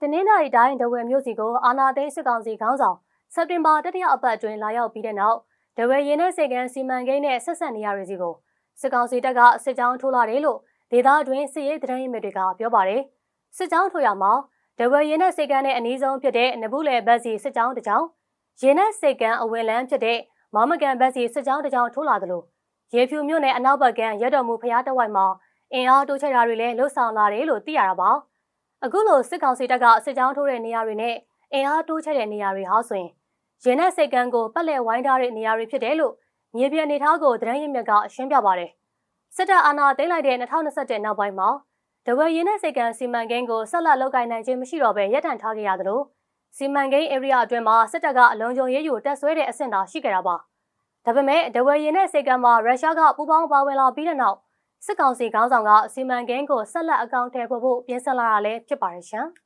တနင်္လာရီတိုင်းဒဝယ်မြို့စီကိုအာနာသိန်းစစ်ကောင်စီခေါင်းဆောင်စက်တင်ဘာတတိယအပတ်အတွင်းလာရောက်ပြီးတဲ့နောက်ဒဝယ်ရင်းနဲ့စေကန်စီမံကိန်းနဲ့ဆက်ဆက်နေရတွေစီကိုစစ်ကောင်စီတပ်ကစစ်ကြောင်းထိုးလာတယ်လို့ဒေသအတွင်းစစ်ရေးသတင်းရင်းမြစ်တွေကပြောပါတယ်စစ်ကြောင်းထိုးရမှာဒဝယ်ရင်းနဲ့စေကန်နဲ့အနီးဆုံးဖြစ်တဲ့နဘူးလေဘက်စီစစ်ကြောင်းတစ်ကြောင်းရင်းနဲ့စေကန်အဝင်လန်းဖြစ်တဲ့မောင်မကန်ဘက်စီစစ်ကြောင်းတစ်ကြောင်းထိုးလာတယ်လို့ရေဖြူမြို့နယ်အနောက်ဘက်ကန်ရတော်မူဖျားတဝိုက်မှာအင်အားတိုးချဲ့တာတွေလည်းလှုပ်ဆောင်လာတယ်လို့သိရတာပါ။ အခုလိုစစ်ကောင်စီတပ်ကစစ်ကြောင်းထိုးတဲ့နေရာတွေနဲ့အင်အားတိုးချဲ့တဲ့နေရာတွေဟာဆိုရင်ရင်းနဲ့စိတ်ကန်းကိုပတ်လည်ဝိုင်းထားတဲ့နေရာတွေဖြစ်တယ်လို့မြေပြင်အနေထားကိုသတင်းရင်းမြစ်ကအရှင်းပြပါတယ်။စစ်တပ်အာဏာသိမ်းလိုက်တဲ့2021နောက်ပိုင်းမှာဒဝယ်ရင်းနဲ့စိတ်ကန်းစီမံကိန်းကိုဆက်လက်လုပ်ကိုင်နိုင်ခြင်းမရှိတော့ဘဲရပ်တန့်ထားခဲ့ရသလိုစီမံကိန်း area အတွင်းမှာစစ်တပ်ကအလုံးစုံရေးယူတက်ဆွဲတဲ့အဆင့်သာရှိခဲ့တာပါ။ဒါပေမဲ့ဒဝယ်ရင်းနဲ့စိတ်ကန်းမှာရုရှားကပူးပေါင်းပါဝင်လာပြီးတဲ့နောက် စစ်ကောင်စီခေါင်းဆောင်ကစီမံကိန်းကိုဆက်လက်အကောင့်ထည့်ဖို့ပြင်ဆင်လာတာလည်းဖြစ်ပါတယ်ရှင်။